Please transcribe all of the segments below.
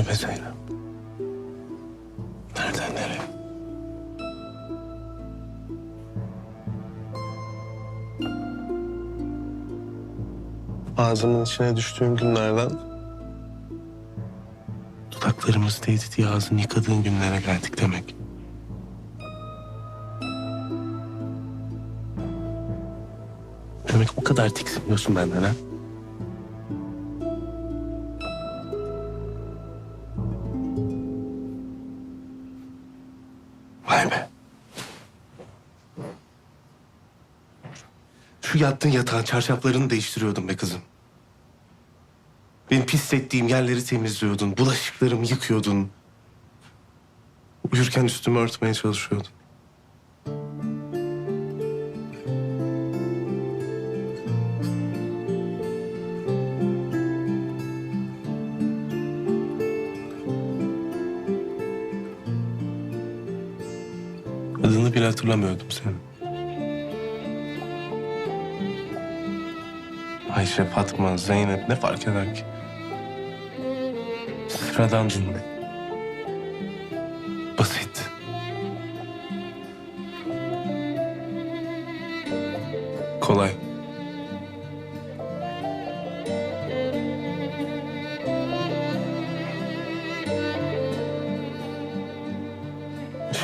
Vay be. Nereden nereye? Ağzımın içine düştüğüm günlerden dudaklarımız değdi diye ağzını yıkadığın günlere geldik demek. Demek o kadar tiksiniyorsun benden ha? Yattığın yatağın çarşaflarını değiştiriyordun be kızım. Benim pislettiğim yerleri temizliyordun. Bulaşıklarımı yıkıyordun. Uyurken üstümü örtmeye çalışıyordun. Adını bile hatırlamıyordum senin. Ayşe, Fatma, Zeynep ne fark eder ki? Sıradandın mı? Basit. Kolay.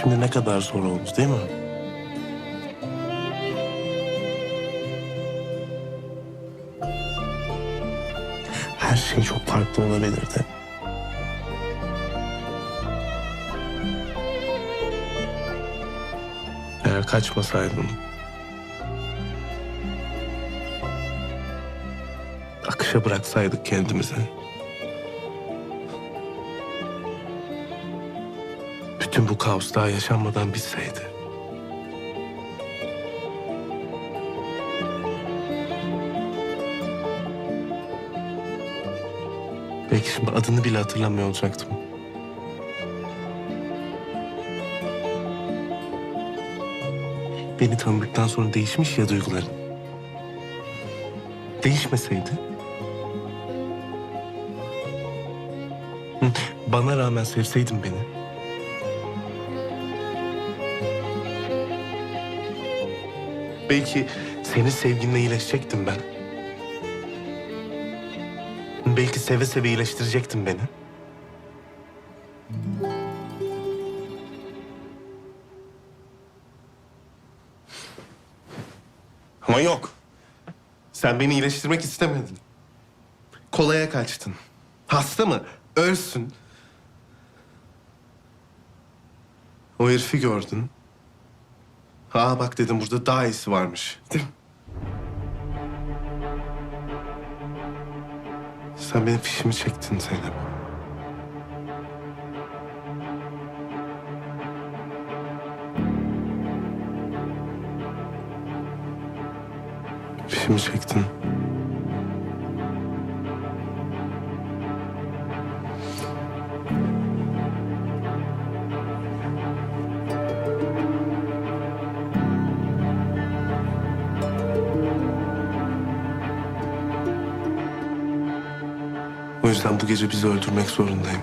Şimdi ne kadar zor oldu değil mi? Her şey çok farklı olabilirdi. Eğer kaçmasaydın... Akışa bıraksaydık kendimizi. Bütün bu kaos yaşanmadan bitseydi. Adını bile hatırlamıyor olacaktım. Beni tanıdıktan sonra değişmiş ya duyguların. Değişmeseydi... Bana rağmen sevseydin beni... Belki senin sevginle iyileşecektim ben. Belki seve seve iyileştirecektin beni. Ama yok. Sen beni iyileştirmek istemedin. Kolaya kaçtın. Hasta mı? Ölsün. O herifi gördün. Aa bak dedim burada daha iyisi varmış. Değil mi? Sen benim fişimi çektin Zeynep. Fişimi çektin. O yüzden bu gece bizi öldürmek zorundayım.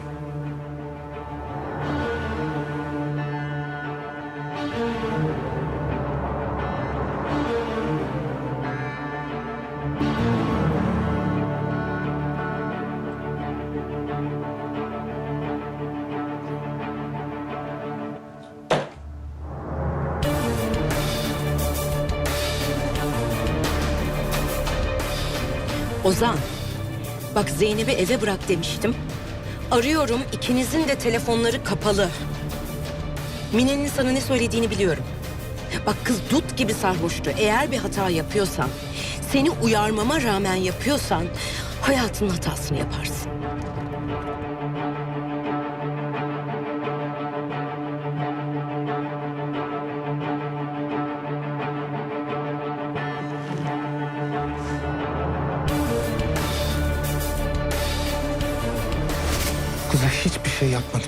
Ozan, bak Zeynep'i eve bırak demiştim. Arıyorum, ikinizin de telefonları kapalı. Mine'nin sana ne söylediğini biliyorum. Bak kız dut gibi sarhoştu. Eğer bir hata yapıyorsan, seni uyarmama rağmen yapıyorsan... ...hayatının hatasını yaparsın. Şey yapmadım.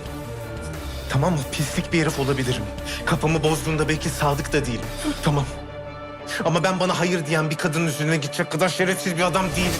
Tamam mı? Pislik bir herif olabilirim. Kafamı bozduğunda belki sadık da değilim. Tamam. Ama ben bana hayır diyen bir kadının üzerine gidecek kadar şerefsiz bir adam değilim.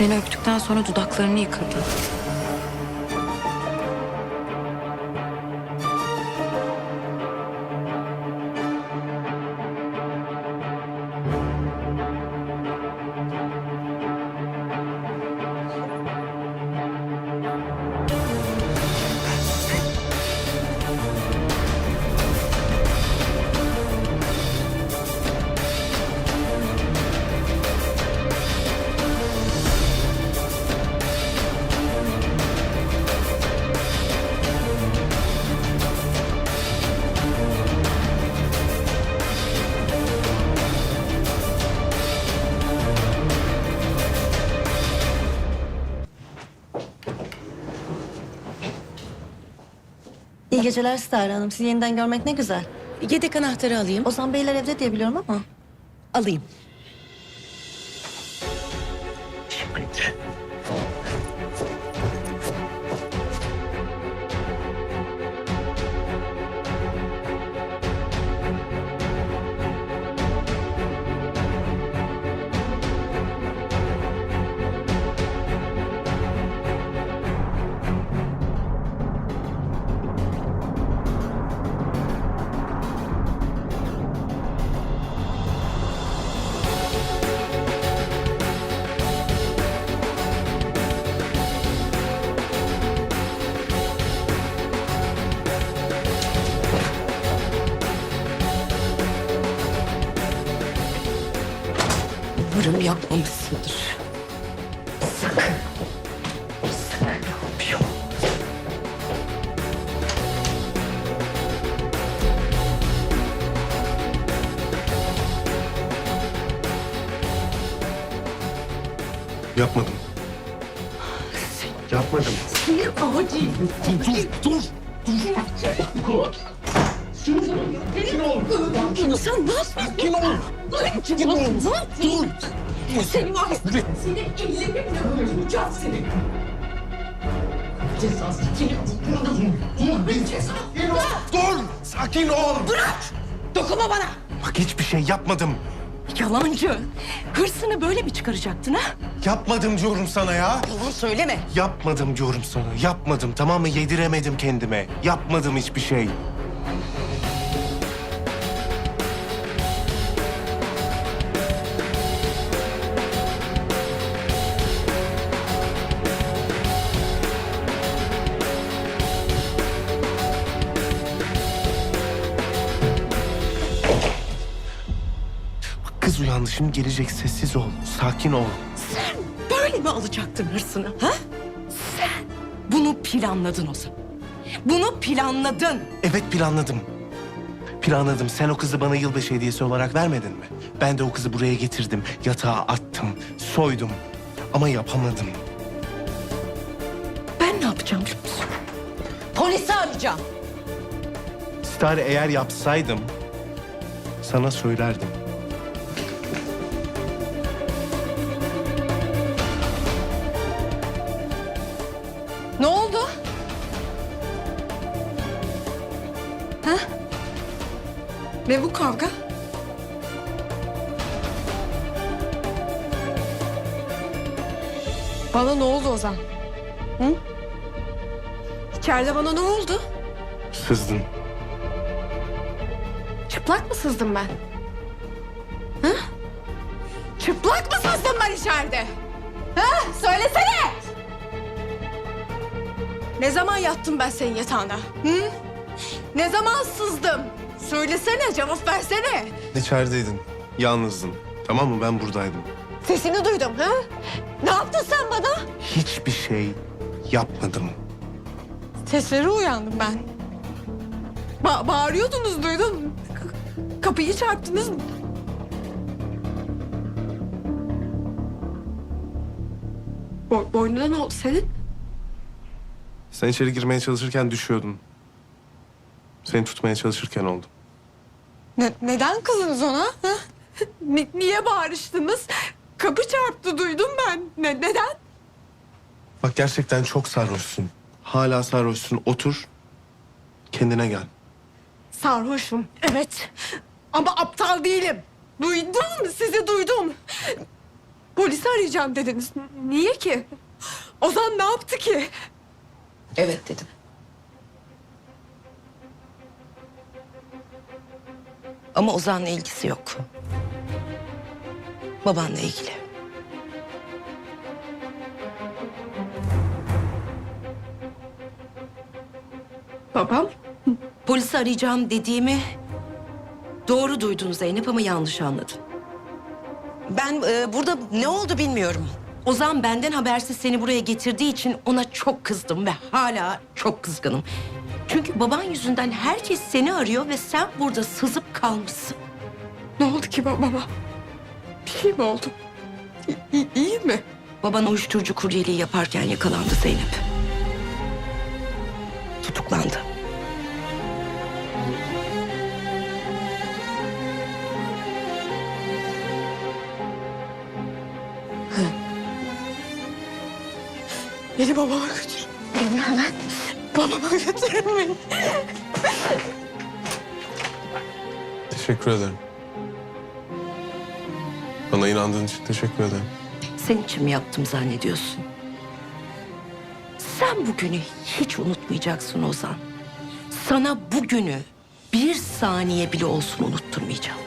Seni öptükten sonra dudaklarını yıkadı. İyi geceler Stare Hanım. Sizi yeniden görmek ne güzel. Yedek anahtarı alayım. Ozan Beyler evde diye biliyorum ama. Alayım. Umarım yapmamışsındır. Sakın. Sakın yapıyor. Yapmadım. Yapmadım. Sen ne yapıyorsun? Kim ol? Kim ol? Dur. Seni var ya, seni ellerimle öldüreceğim seni. Cezası seni Dur bir ceza. Dur! Sakin ol! Bırak! Dokunma bana! Bak hiçbir şey yapmadım. Yalancı. Hırsını böyle mi çıkaracaktın ha? Yapmadım diyorum sana ya. Yalan söyleme. Yapmadım diyorum sana. Yapmadım tamam mı? Yediremedim kendime. Yapmadım hiçbir şey. Şimdi gelecek sessiz ol. Sakin ol. Sen böyle mi alacaktın hırsını ha? Sen bunu planladın o zaman. Bunu planladın. Evet planladım. Planladım. Sen o kızı bana yılbaşı hediyesi olarak vermedin mi? Ben de o kızı buraya getirdim. Yatağa attım. Soydum. Ama yapamadım. Ben ne yapacağım biliyor musun? Polisi arayacağım. Star eğer yapsaydım sana söylerdim. Ha? Ne bu kavga? Bana ne oldu Ozan? Hı? İçeride bana ne oldu? Sızdın. Çıplak mı sızdım ben? Hı? Çıplak mı sızdım ben içeride? Ha? Söylesene! Ne zaman yattım ben senin yatağına? Hı? Ne zaman sızdım? Söylesene, cevap versene. İçerideydin. Yalnızdın. Tamam mı? Ben buradaydım. Sesini duydum, ha? Ne yaptın sen bana? Hiçbir şey yapmadım. Sesleri uyandım ben. Ba- bağırıyordunuz duydum. K- kapıyı çarptınız mı? Bo- boynuna ne oldu senin? Sen içeri girmeye çalışırken düşüyordun. Seni tutmaya çalışırken oldu. Ne- neden kızdınız ona? ha? Ni- niye bağırıştınız? Kapı çarptı duydum ben. Ne- neden? Bak gerçekten çok sarhoşsun. Hala sarhoşsun. Otur. Kendine gel. Sarhoşum. Evet. Ama aptal değilim. Duydum, sizi duydum. Polisi arayacağım dediniz. Niye ki? Ozan ne yaptı ki? Evet dedim. Ama Ozan'la ilgisi yok. Babanla ilgili. Babam? Polisi arayacağım dediğimi doğru duydun Zeynep ama yanlış anladın. Ben e, burada ne oldu bilmiyorum. Ozan benden habersiz seni buraya getirdiği için ona çok kızdım ve hala çok kızgınım. Çünkü baban yüzünden herkes seni arıyor ve sen burada sızıp kalmışsın. Ne oldu ki babama? Bir şey mi oldu? İ- iyi mi? Baban uyuşturucu kuryeliği yaparken yakalandı Zeynep. Tutuklandı. Beni babama götür. Beni hemen babama götürün beni. Teşekkür ederim. Bana inandığın için teşekkür ederim. Senin için mi yaptım zannediyorsun? Sen bugünü hiç unutmayacaksın Ozan. Sana bugünü bir saniye bile olsun unutturmayacağım.